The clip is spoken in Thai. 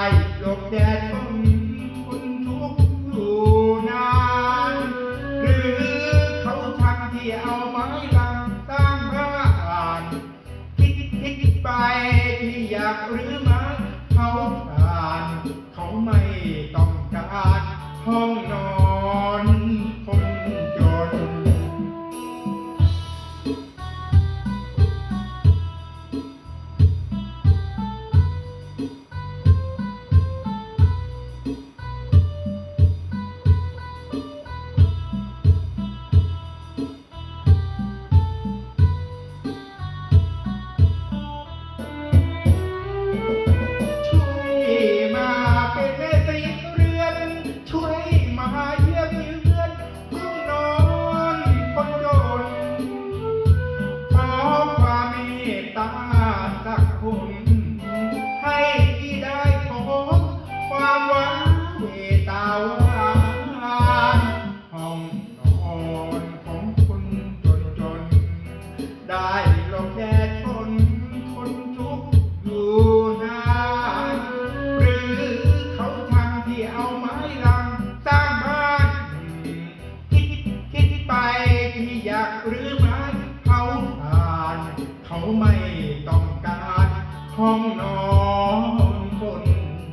ายหลบแดดฝนคุณทุกข์อยู่นานหรือเขาทำที่เอาไม้ลังตั้งบ้านคิดคิดคิดไปที่อยากหรือไม่ สักคนให้ที่ได้พบความหวังเวตาวานห้องนอนของคนจนจนได้ ม้เ